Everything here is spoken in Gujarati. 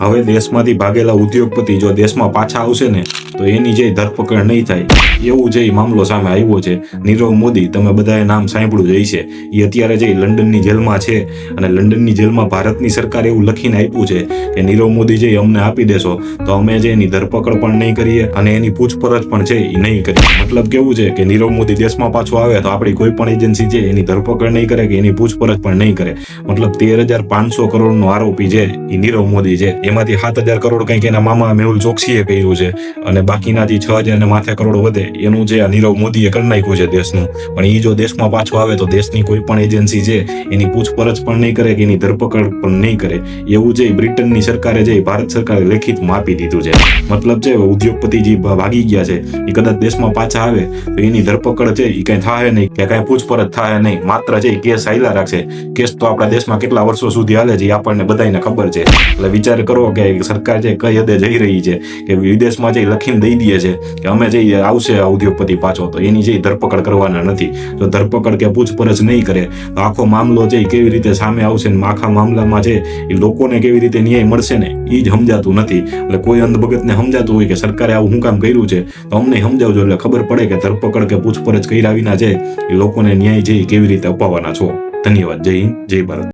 હવે દેશમાંથી ભાગેલા ઉદ્યોગપતિ જો દેશમાં પાછા આવશે ને, તો એની જે ધરપકડ નહીં થાય. એવું જે મામલો સામે આવ્યો છે. નીરવ મોદી, તમે બધાએ નામ સાંભળ્યું જ છે એ અત્યારે જે લંડનની જેલમાં છે અને લંડનની જેલમાં ભારતની સરકારે એવું લખીને આપ્યું છે કે નીરવ મોદી જે અમને આપી દેશો, તો અમે જે એની ધરપકડ પણ નહીં કરીએ અને એની પૂછપરછ પણ છે એ નહીં કરીએ. મતલબ કેવું છે કે નીરવ મોદી દેશમાં પાછો આવે તો આપણી કોઈ પણ એજન્સી છે એની ધરપકડ નહીં કરે કે એની પૂછપરછ પણ નહીં કરે. મતલબ તેર હજાર પાંચસો કરોડનો આરોપી છે એ નીરવ મોદી છે. એમાંથી સાત હજાર કરોડ કંઈક એના મામા મેહુલ ચોકસીએ કર્યું છે અને બાકીના જે છ હજાર ને માથે કરોડ વધે, એનું જે નીરવ મોદીએ કરી નાખ્યું છે દેશનું. પણ એ જો દેશમાં પાછો આવે તો દેશની કોઈ પણ એજન્સી છે, એની પૂછપરછ પણ નહીં કરે કે એની ધરપકડ પણ નહીં કરે. એવું જે બ્રિટનની સરકારે જે ભારત સરકારે લેખિતમાં આપી દીધું છે. મતલબ છે, ઉદ્યોગપતિ જે ભાગી ગયા છે એ કદાચ દેશમાં પાછા આવે તો એની ધરપકડ છે એ કઈ થાય નહીં કે કઈ પૂછપરછ થાય નહીં. માત્ર છે કેસ હાલ્યા રાખશે. કેસ તો આપણા દેશમાં કેટલા વર્ષો સુધી હાલે છે એ આપણને બધાને ખબર છે. એટલે વિચાર કરો કે સરકાર છે કઈ હદે જઈ રહી છે, કે વિદેશમાં જે લખીને દઈ દે છે, કે અમે જે આવશે આ ઉદ્યોગપતિ પાછો, તો એની જે ધરપકડ કરવાના નથી. જો ધરપકડ કે પૂછપરછ નહીં કરે, તો આખો મામલો એ કેવી રીતે સામે આવશે ને આખા મામલામાં છે એ લોકોને કેવી રીતે ન્યાય મળશે ને એ જ સમજાતું નથી. એટલે કોઈ અંધભગતને સમજાતું હોય કે સરકારે આવું શું કામ કર્યું છે, તો અમને સમજાવજો. એટલે ખબર પડે કે ધરપકડ કે પૂછપરછ કર્યા વિના છે એ લોકોને ન્યાય એ કેવી રીતે અપાવવાના છો. ધન્યવાદ. જય હિન્દ. જય ભારત.